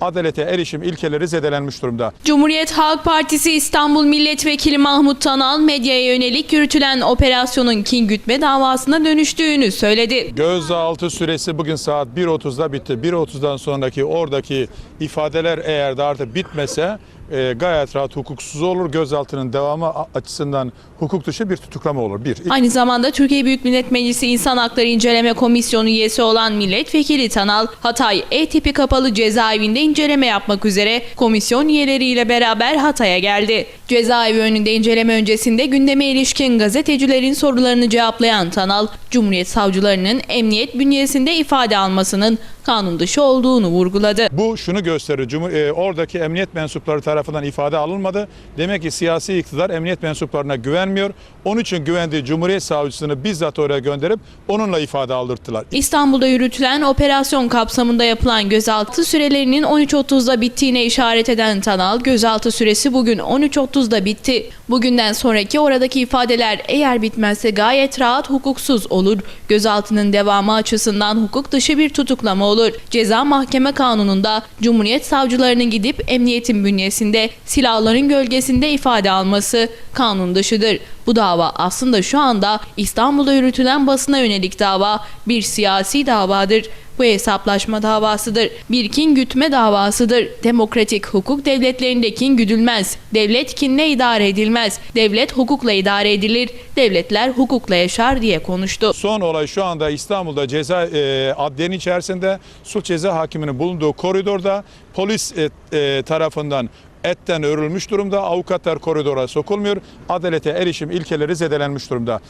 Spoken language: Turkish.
adalete erişim ilkeleri zedelenmiş durumda. Cumhuriyet Halk Partisi İstanbul Milletvekili Mahmut Tanal medyaya yönelik yürütülen operasyonun kin gütme davasına dönüştüğünü söyledi. Gözaltı süresi bugün saat 1.30'da bitti. 1.30'dan sonraki oradaki ifadeler eğer de artık bitmese e, gayet rahat hukuksuz olur. Gözaltının devamı açısından hukuk dışı bir tutuklama olur. Bir. Aynı zamanda Türkiye Büyük Millet Meclisi İnsan Hakları İnceleme Komisyonu üyesi olan milletvekili Tanal, Hatay E tipi kapalı cezaevinde inceleme yapmak üzere komisyon üyeleriyle beraber Hatay'a geldi. Cezaevi önünde inceleme öncesinde gündeme ilişkin gazetecilerin sorularını cevaplayan Tanal, Cumhuriyet savcılarının emniyet bünyesinde ifade almasının kanun dışı olduğunu vurguladı. Bu şunu gösterir. Cumhur, e, oradaki emniyet mensupları tarafından ifade alınmadı. Demek ki siyasi iktidar emniyet mensuplarına güvenmiyor. Onun için güvendiği Cumhuriyet Savcısını bizzat oraya gönderip onunla ifade aldırttılar. İstanbul'da yürütülen operasyon kapsamında yapılan gözaltı sürelerinin 13.30'da bittiğine işaret eden Tanal, gözaltı süresi bugün 13.30'da bitti. Bugünden sonraki oradaki ifadeler eğer bitmezse gayet rahat hukuksuz olur. Gözaltının devamı açısından hukuk dışı bir tutuklama olur. Ceza Mahkeme Kanunu'nda Cumhuriyet savcılarının gidip emniyetin bünyesinde silahların gölgesinde ifade alması kanun dışıdır. Bu dava aslında şu anda İstanbul'da yürütülen basına yönelik dava bir siyasi davadır. Bu hesaplaşma davasıdır. Bir kin gütme davasıdır. Demokratik hukuk devletlerinde kin güdülmez. Devlet kinle idare edilmez. Devlet hukukla idare edilir. Devletler hukukla yaşar diye konuştu. Son olay şu anda İstanbul'da ceza e, adliyenin içerisinde suç ceza hakiminin bulunduğu koridorda polis e, e, tarafından etten örülmüş durumda. Avukatlar koridora sokulmuyor. Adalete erişim ilkeleri zedelenmiş durumda.